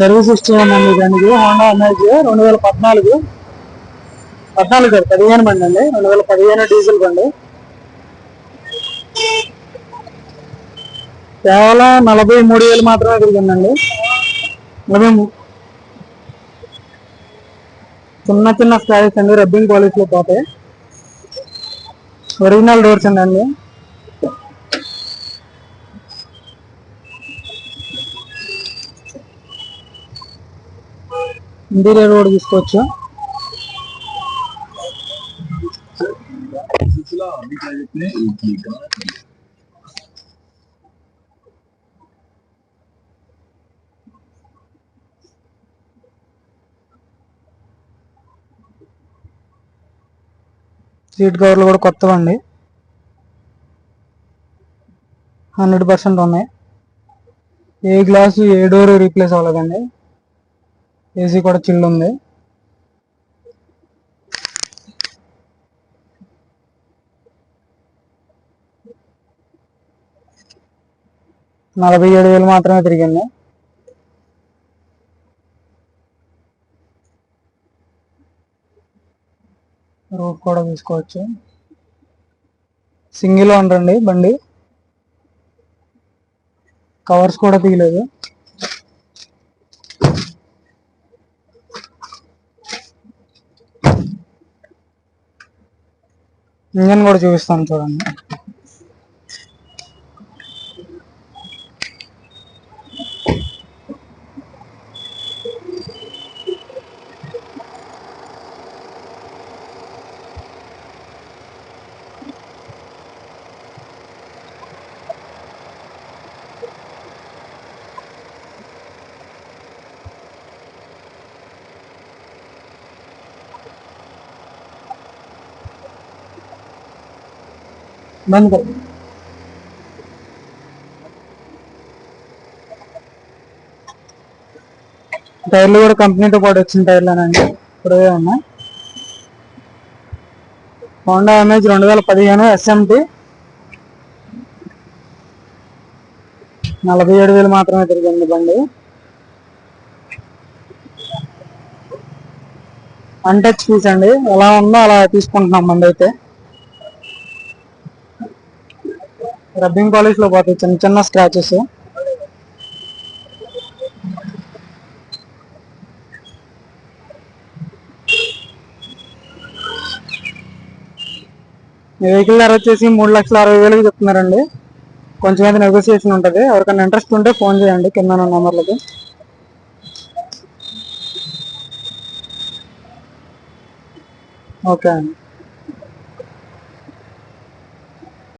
Service ఇచ్చేయండి అండి దానికి. హోండా అమేజ్ రెండు వేల పద్నాలుగు. పద్నాలుగు కాదు పదిహేను బండి అండి. రెండు వేల పదిహేను డీజిల్ బండి. కేవలం నలభై మూడు వేలు మాత్రమే తిరిగిందండి. నలభై చిన్న చిన్న స్క్రాచెస్ అండి రబ్బింగ్ పాలిష్లో పోతాయి. ఒరిజినల్ డోర్స్ అండి ఇంటీరియర్ కూడా తీసుకోవచ్చు. సీట్ కవర్లు కూడా కొత్తవండి. హండ్రెడ్ పర్సెంట్ ఉన్నాయి. ఏ గ్లాసు ఏ డోర్ రీప్లేస్ అవ్వలేదండి. ఏసీ కూడా చిల్లు ఉంది. నలభై ఏడు వేలు మాత్రమే తిరిగింది. రూట్ కూడా తీసుకోవచ్చు. సింగిల్ ఓనర్ అండి బండి. కవర్స్ కూడా తీయలేదు. ఇంజన్ కూడా చూపిస్తాను చూడండి. బంద్. కర్ టైర్లు కూడా కంపెనీతో పాటు వచ్చిన టైర్లేనండి ఇప్పుడే ఉన్నాయి హోండా అమేజ్ రెండు వేల పదిహేను ఎస్ఎంటి నలభై ఏడు వేలు మాత్రమే తిరిగింది బండి. అన్టచ్ పీస్ అండి. ఎలా ఉందో అలా తీసుకుంటున్నాం బండి అయితే. రబ్బింగ్ పాలిష్లో పోతాయి చిన్న చిన్న స్క్రాచెస్ వెహికల్ ధర వచ్చేసి మూడు లక్షల అరవై వేలకు చెప్తున్నారండి. కొంచెం అయితే నెగోసియేషన్ ఉంటుంది. ఎవరికైనా ఇంట్రెస్ట్ ఉంటే ఫోన్ చేయండి కింద నెంబర్లకి ఓకే అండి.